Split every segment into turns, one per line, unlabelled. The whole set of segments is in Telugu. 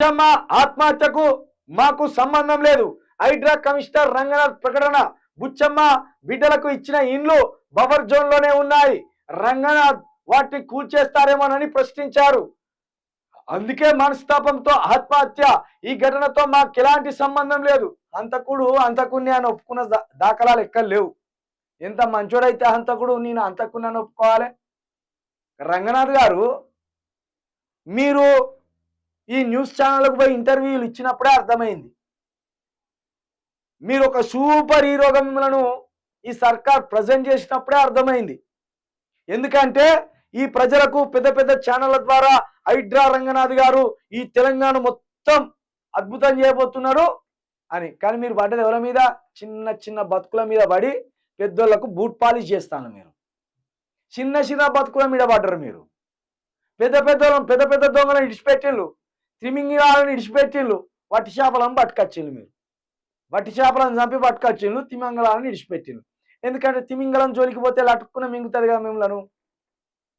బుచ్చమ్మ ఆత్మహత్యకు మాకు సంబంధం లేదు. హైడ్రా కమిషనర్ రంగనాథ్ ప్రకటన బుచ్చమ్మ బిడ్డలకు ఇచ్చిన ఇండ్లు బఫర్ జోన్లోనే ఉన్నాయి. రంగనాథ్ వాటిని కూల్చేస్తారేమోనని ప్రశ్నించారు. అందుకే మనస్తాపంతో ఆత్మహత్య ఈ ఘటనతో మాకు ఎలాంటి సంబంధం లేదు. హంతకుడు హంతకుణ్ణి అని ఒప్పుకున్న దా- దాఖలాలు ఎక్కడ లేవు. ఎంత మంచోడైతే హంతకుడు నేను హంతకుణ్ణి అని ఒప్పుకోవాలి? రంగనాథ్ గారు మీరు ఈ న్యూస్ ఛానళ్ళకు పోయి ఇంటర్వ్యూలు ఇచ్చినప్పుడే అర్థమైంది. మీరు ఒక సూపర్ హీరోగా మిమ్మలను ఈ సర్కార్ ప్రజెంట్ చేసినప్పుడే అర్థమైంది. ఎందుకంటే ఈ ప్రజలకు పెద్ద పెద్ద ఛానళ్ళ ద్వారా హైడ్రా రంగనాథ్ గారు ఈ తెలంగాణ మొత్తం అద్భుతం చేయబోతున్నారు అని. కానీ మీరు పడ్డది ఎవరి మీద? చిన్న చిన్న బతుకుల మీద పడి పెద్దోళ్ళకు బూట్ పాలిష్ చేస్తాను మీరు. చిన్న చిన్న బతుకుల మీద పడ్డరు మీరు. పెద్ద పెద్ద పెద్ద పెద్ద దొంగలను ఇడిచిపెట్టిళ్ళు తిమింగిలాలను ఇడిచిపెట్టిళ్ళు వట్టి చేపలను పట్టుకొచ్చిండు మీరు. వట్టి చేపలను చంపి పట్టుకొచ్చిండు తిమింగళాలను ఇడిచిపెట్టిండ్రు ఎందుకంటే తిమింగళం జోలికి పోతే లటుక్కున మింగుతుంది కదా మిమ్మలను.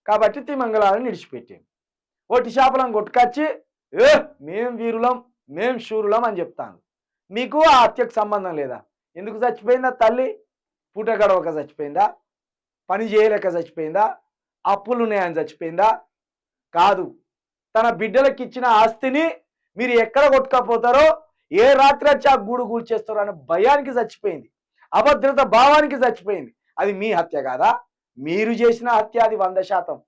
కాబట్టి తిమంగళాలను విడిచిపెట్టాం ఒట్టి చేపలను కొట్టుకొచ్చి ఏ మేం వీరులం మేం శూరులం అని చెప్తాను మీకు ఆ హత్యకు సంబంధం లేదా? ఎందుకు చచ్చిపోయిందా తల్లి? పూట గడవక చచ్చిపోయిందా? పని చేయలేక చచ్చిపోయిందా? అప్పులు ఉన్నాయని చచ్చిపోయిందా? కాదు. తన బిడ్డలకు ఇచ్చిన ఆస్తిని మీరు ఎక్కడ కొట్టుకపోతారో ఏ రాత్రి వచ్చి ఆ గూడు కూల్చేస్తారో అనే భయానికి చచ్చిపోయింది. అభద్రత భావానికి చచ్చిపోయింది. అది మీ హత్య కాదా? మీరు చేసిన హత్య అది వంద శాతం.